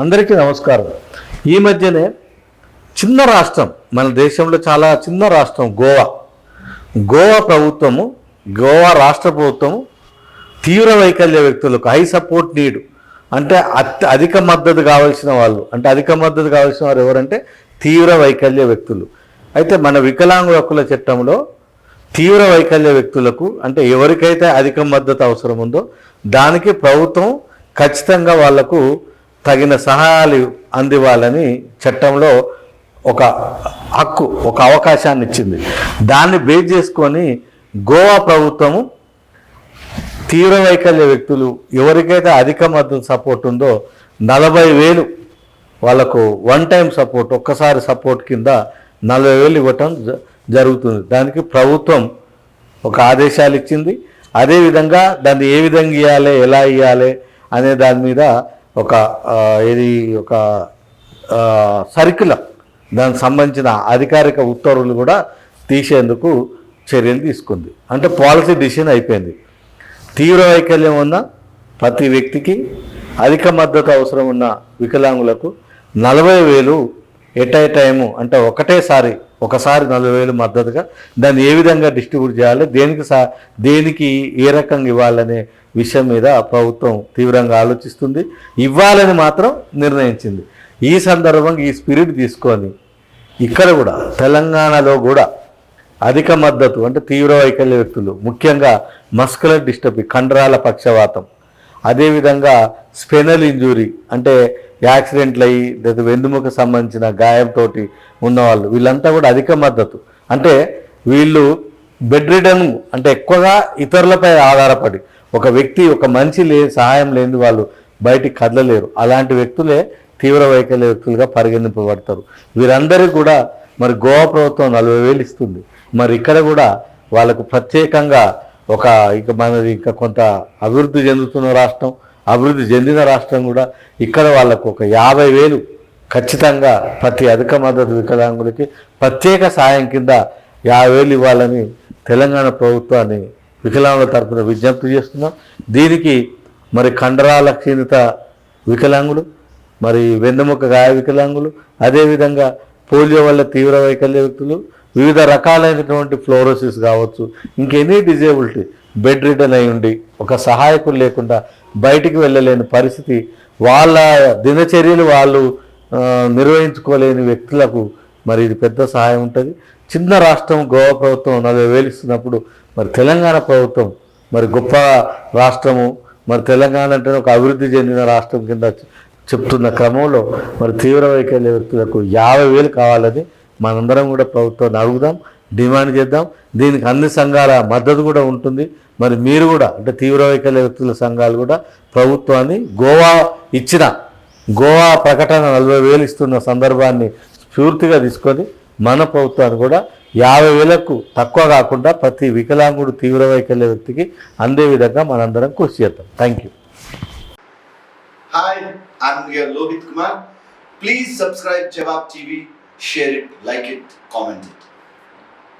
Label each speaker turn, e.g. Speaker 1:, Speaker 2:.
Speaker 1: అందరికీ నమస్కారం. ఈ మధ్యనే చిన్న రాష్ట్రం మన దేశంలో చాలా చిన్న రాష్ట్రం గోవా. గోవా ప్రభుత్వము గోవా రాష్ట్ర ప్రభుత్వము తీవ్ర వైకల్య వ్యక్తులకు హై సపోర్ట్ నీడ్. అంటే అత్య అధిక మద్దతు కావాల్సిన వాళ్ళు అంటే అధిక మద్దతు కావాల్సిన వారు ఎవరంటే తీవ్ర వైకల్య వ్యక్తులు. అయితే మన వికలాంగుల హక్కుల చట్టంలో తీవ్ర వైకల్య వ్యక్తులకు అంటే ఎవరికైతే అధిక మద్దతు అవసరం ఉందో దానికి ప్రభుత్వం ఖచ్చితంగా వాళ్ళకు తగిన సహాయాలు అందివ్వాలని చట్టంలో ఒక హక్కు ఒక అవకాశాన్ని ఇచ్చింది. దాన్ని బేస్ చేసుకొని గోవా ప్రభుత్వము తీవ్ర వైకల్య వ్యక్తులు ఎవరికైతే అధిక మద్దతు సపోర్ట్ ఉందో నలభై వేలు వాళ్ళకు వన్ టైం సపోర్ట్ ఒక్కసారి సపోర్ట్ కింద నలభై వేలు ఇవ్వటం జ- జరుగుతుంది. దానికి ప్రభుత్వం ఒక ఆదేశాలు ఇచ్చింది. అదేవిధంగా దాన్ని ఏ విధంగా ఇవ్వాలి ఎలా ఇవ్వాలి అనే దాని మీద ఒక ఇది ఒక సర్క్యులర్ దానికి సంబంధించిన అధికారిక ఉత్తర్వులు కూడా తీసేందుకు చర్యలు తీసుకుంది. అంటే పాలసీ డిసిషన్ అయిపోయింది. తీవ్ర వైకల్యం ఉన్న ప్రతి వ్యక్తికి అధిక మద్దతు అవసరం ఉన్న వికలాంగులకు నలభై వేలు ఎట్ ఏ టైము అంటే ఒకటేసారి ఒకసారి నలభై వేలు మద్దతుగా దాన్ని ఏ విధంగా డిస్ట్రిబ్యూట్ చేయాలి దేనికి సా దేనికి ఏ రకంగా ఇవ్వాలనే విషయం మీద ప్రభుత్వం తీవ్రంగా ఆలోచిస్తుంది. ఇవ్వాలని మాత్రం నిర్ణయించింది. ఈ సందర్భంగా ఈ స్పిరిట్ తీసుకొని ఇక్కడ కూడా తెలంగాణలో కూడా అధిక మద్దతు అంటే తీవ్ర వైకల్య వ్యక్తులు ముఖ్యంగా మస్కులర్ డిస్టర్బీ కండరాల పక్షవాతం అదేవిధంగా స్పెనల్ ఇంజురీ అంటే యాక్సిడెంట్లు అయ్యి లేదా వెన్నుముక సంబంధించిన గాయంతో ఉన్నవాళ్ళు వీళ్ళంతా కూడా అధిక మద్దతు. అంటే వీళ్ళు బెడ్ రిటర్న్ అంటే ఎక్కువగా ఇతరులపై ఆధారపడి ఒక వ్యక్తి ఒక మంచి లే సహాయం లేని వాళ్ళు బయటికి కదలలేరు. అలాంటి వ్యక్తులే తీవ్ర వైకల్య వ్యక్తులుగా పరిగణింపబడతారు. వీరందరూ కూడా మరి గోవా ప్రభుత్వం నలభై వేలు ఇస్తుంది. మరి ఇక్కడ కూడా వాళ్ళకు ప్రత్యేకంగా ఒక ఇక మనది ఇంకా కొంత అభివృద్ధి చెందుతున్న రాష్ట్రం. అభివృద్ధి చెందిన రాష్ట్రం కూడా ఇక్కడ వాళ్ళకు ఒక యాభై వేలు ఖచ్చితంగా ప్రతి అధిక మద్దతు వికలాంగులకి ప్రత్యేక సాయం కింద యాభై వేలు ఇవ్వాలని తెలంగాణ ప్రభుత్వాన్ని వికలాంగుల తరఫున విజ్ఞప్తి చేస్తున్నాం. దీనికి మరి కండరాల క్షీణత వికలాంగులు మరి వెన్నెముక గాయ వికలాంగులు అదేవిధంగా పోలియో వల్ల తీవ్ర వైకల్య వ్యక్తులు వివిధ రకాలైనటువంటి ఫ్లోరోసిస్ కావచ్చు ఇంకెనీ డిజేబిలిటీ బెడ్ రిటర్న్ అయి ఉండి ఒక సహాయకులు లేకుండా బయటికి వెళ్ళలేని పరిస్థితి వాళ్ళ దినచర్యలు వాళ్ళు నిర్వహించుకోలేని వ్యక్తులకు మరి ఇది పెద్ద సహాయం ఉంటుంది. చిన్న రాష్ట్రం గోవా ప్రభుత్వం నలభై వేలు ఇస్తున్నప్పుడు మరి తెలంగాణ ప్రభుత్వం మరి గొప్ప రాష్ట్రము. మరి తెలంగాణ అంటే ఒక అభివృద్ధి చెందిన రాష్ట్రం కింద చెప్తున్న క్రమంలో మరి తీవ్ర వైకల్య వ్యక్తులకు యాభై వేలు కావాలని మనందరం కూడా ప్రభుత్వాన్ని అడుగుదాం. డిమాండ్ చేద్దాం దీనికి అన్ని సంఘాల మద్దతు కూడా ఉంటుంది మరి మీరు కూడా అంటే తీవ్ర వైకల్య వ్యక్తుల సంఘాలు కూడా ప్రభుత్వాన్ని గోవా ఇచ్చిన గోవా ప్రకటన నలభై వేలు ఇస్తున్న సందర్భాన్ని స్ఫూర్తిగా తీసుకొని మన ప్రభుత్వాన్ని కూడా యాభై వేలకు తక్కువ కాకుండా ప్రతి వికలాంగుడు తీవ్ర వైకల్య వ్యక్తికి అందే విధంగా మనందరం కృషి చేద్దాం thank you
Speaker 2: Hi, I'm your Lohit Kumar. Please subscribe Jawab TV, it it, it.